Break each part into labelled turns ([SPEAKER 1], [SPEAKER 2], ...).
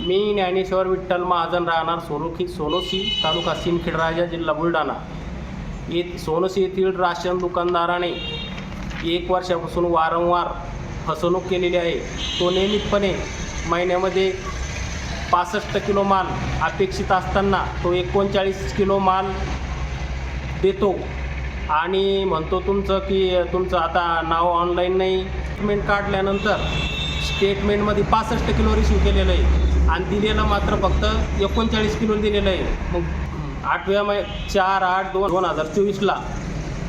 [SPEAKER 1] मी ज्ञानेश्वर विठ्ठल महाजन राहणार सोनोखी सोनोसी तालुका सिमखेडराजा जिल्हा बुलढाणा. येत सोनोसी येथील राशन दुकानदाराने एक वर्षापासून वारंवार फसवणूक केलेली आहे. तो नियमितपणे महिन्यामध्ये पासष्ट किलो माल अपेक्षित असताना तो एकोणचाळीस किलो माल देतो. आणि म्हणतो तुमचं की तुमचं आता नाव ऑनलाईन नाही. पेमेंट काढल्यानंतर स्टेटमेंटमध्ये पासष्ट किलो रिसिव्ह केलेलं आहे. आणि दिलेलं मात्र फक्त एकोणचाळीस किलो दिलेलं आहे. मग आठव्या मै चार आठ दोन दोन हजार चोवीसला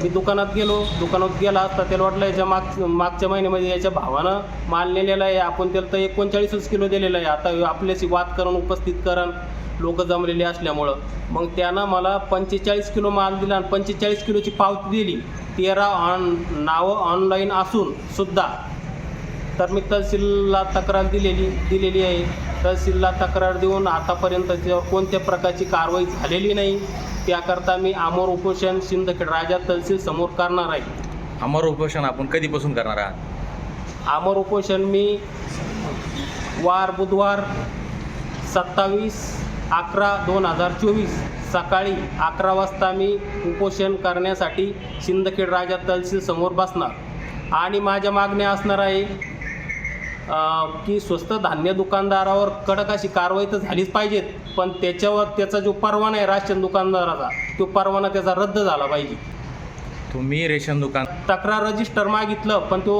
[SPEAKER 1] मी दुकानात गेलो. दुकानात गेला असता त्याला वाटलं याच्या माग मागच्या महिन्यामध्ये याच्या भावानं माल नेलेला आहे. आपण त्याला तर एकोणचाळीसच किलो दिलेलं आहे. आता आपल्याशी वाद करून उपस्थित करण लोक जमलेले असल्यामुळं. मग त्यानं मला पंचेचाळीस किलो माल दिला आणि पंचेचाळीस किलोची पावती दिली. तेरा ऑन नावं ऑनलाईन असून सुद्धा तर मी तहसीलला तक्रार दिलेली दिलेली आहे. तहसीलला तक्रार देऊन आतापर्यंत त्याच्यावर कोणत्या प्रकारची कारवाई झालेली नाही त्याकरता मी आमोर उपोषण सिंदखेड राजा तहसील समोर करणार आहे.
[SPEAKER 2] अमर उपोषण आपण कधीपासून करणार आहात?
[SPEAKER 1] आमोर उपोषण मी वार बुधवार सत्तावीस अकरा दोन हजार चोवीस सकाळी अकरा वाजता मी उपोषण करण्यासाठी सिंदखेड राजा तहसील समोर बसणार. आणि माझ्या मागण्या असणार आहे की स्वस्त धान्य दुकानदारावर कडक अशी कारवाई तर झालीच पाहिजेत पण त्याच्यावर त्याचा जो परवाना आहे राशन दुकानदाराचा तो परवाना त्याचा रद्द झाला पाहिजे.
[SPEAKER 2] तुम्ही रेशन दुकान
[SPEAKER 1] तक्रार रजिस्टर मागितलं पण तो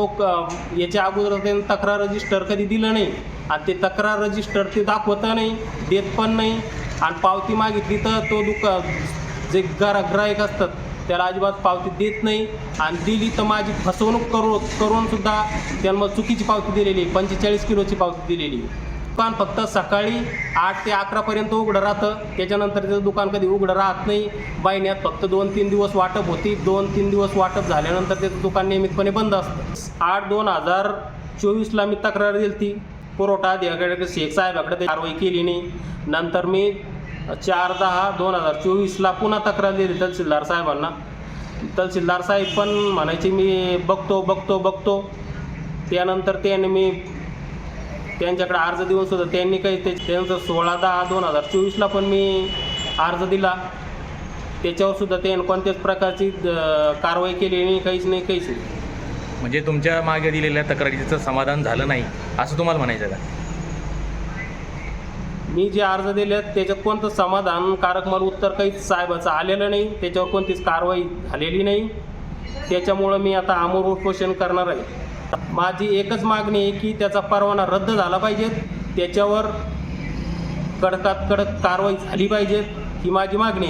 [SPEAKER 1] याच्या अगोदर त्यानं तक्रार रजिस्टर कधी दिलं नाही. आणि ते तक्रार रजिस्टर ते दाखवतं नाही देत पण नाही. आणि पावती मागितली तर तो दुका जे ग्रा ग्राहक असतात त्याला अजिबात पावती देत नाही. आणि दिली तर माझी फसवणूक करू करून सुद्धा त्याला मग चुकीची पावती दिलेली. पंचेचाळीस किलोची पावती दिलेली. दुकान फक्त सकाळी आठ ते अकरापर्यंत उघडं राहतं. त्याच्यानंतर त्याचं दुकान कधी उघडं राहत नाही. बाईन्यात फक्त दोन तीन दिवस वाटप होती. दोन तीन दिवस वाटप झाल्यानंतर त्याचं दुकान नियमितपणे बंद असतं. आठ दोन हजार चोवीसला मी तक्रार दिली ती पुरवठा अधिकाऱ्याकडे शेख साहेबाकडे कारवाई केली नाही. नंतर मी चार दहा दोन हजार चोवीसला पुन्हा तक्रार दिली तहसीलदार साहेबांना. तहसीलदार साहेब पण म्हणायचे मी बघतो बघतो बघतो. त्यानंतर त्याने मी त्यांच्याकडे अर्ज देऊन सुद्धा त्यांनी काही ते त्यांचं सोळा दहा दोन हजार चोवीसला पण मी अर्ज दिला. त्याच्यावर सुद्धा त्याने कोणत्याच प्रकारची कारवाई केली नाही काहीच नाही काहीच नाही.
[SPEAKER 2] म्हणजे तुमच्या मागे दिलेल्या तक्रारीचं समाधान झालं नाही असं तुम्हाला म्हणायचं का?
[SPEAKER 1] मी जे अर्ज दिले आहेत त्याच्यात कोणतं समाधानकारक मला उत्तर काहीच साहेबाचं आलेलं नाही. त्याच्यावर कोणतीच कारवाई झालेली नाही. त्याच्यामुळं मी आता आमोर उपोषण करणार आहे. माझी एकच मागणी आहे की त्याचा परवाना रद्द झाला पाहिजे. त्याच्यावर कडकात कडक कारवाई झाली पाहिजे. ही माझी मागणी आहे.